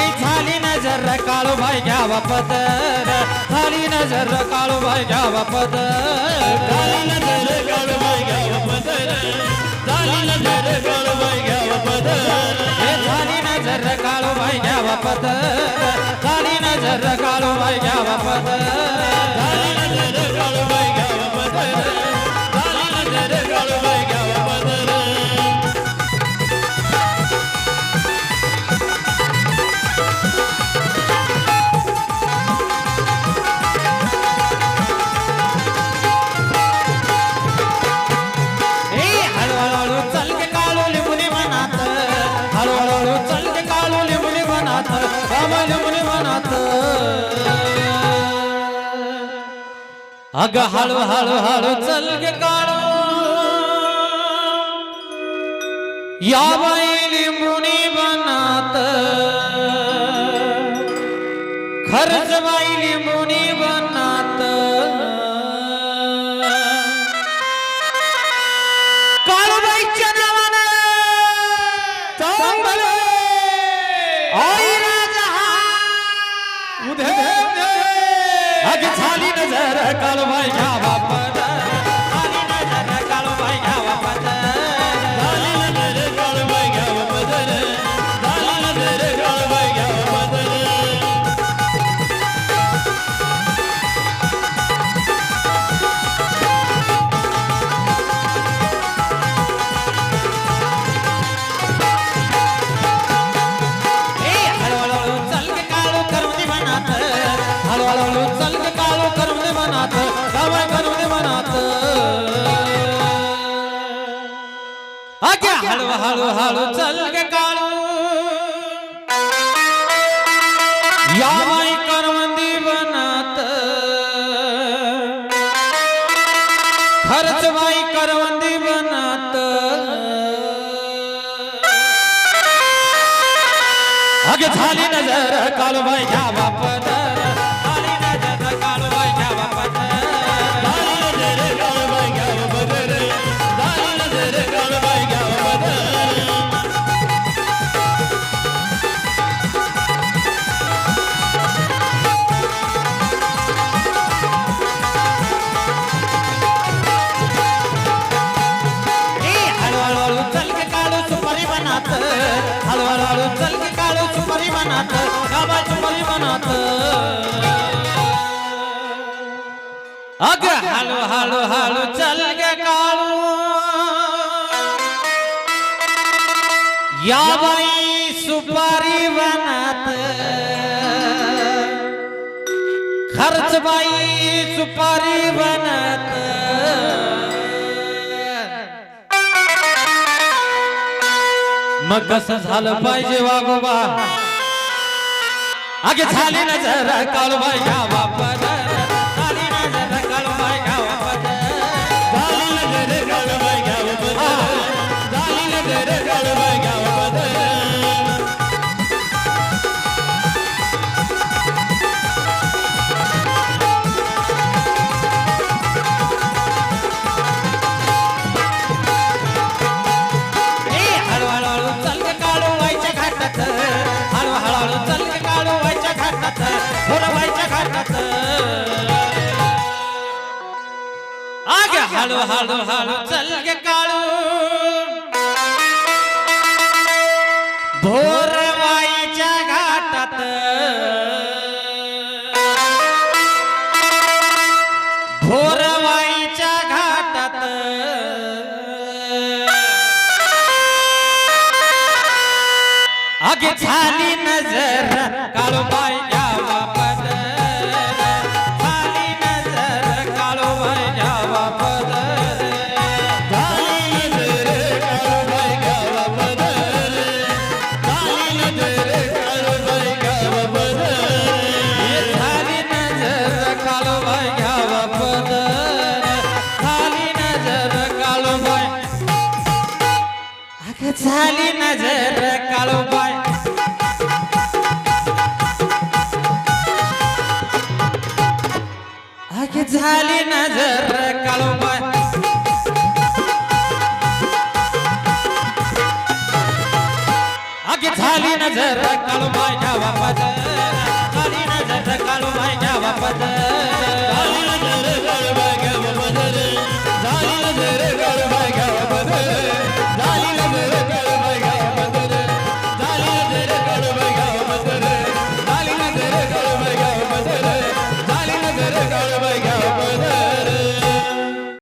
ही झाली नजर काळूबाई घ्यावा पदर. झाली नजर काळूबाई घ्यावा पदर. झाली नजर काळूबाई घ्यावं पदर. झाली नजर काळूबाई घ्यावं पदर. झाली नजर काळूबाई घ्यावा पदर. झाली नजर काळूबाई घ्यावा पदर. हळूहळू चल काळू लिंबुनी मनात बाबा लिंबुनी मनात अग हळू हळू हळू चल गे काळू. या बाई मुनी बनात खर्च बाई उधे अग झाली नजर काळूबाई घ्यावा हळूहळू चल के काळू करून दे मनात गावाय करून दे मनात. हळू हळू हळू चल के काळू. या बाई करवंदी बनात खर्च बाई करवंदी बनात अगे झाली नजर काळूबाई घ्यावा पदर मनात. हळूहळू हळू चल की काळू सुपारी मनात गाबा सुपारी मनात. अग हळू हळू हळू चल गे काळू. या बाई सुपारी बनात खर्च बाई सुपारी बनत मग कसं झालं पाहिजे वागोबा? आगे झाली नजर काळूबाई घ्यावा पदर झाली घाटात घाटात आग हळू हळू हळू चल के काळू. भोरवाईच्या घाटात. भोरवाईच्या घाटात. अगे झाली नजर काळूबाई. घ्यावा झाली नजर काळोबाय. अगे झाली नजर काळोबाय. अगे झाली नजर काळोबाय.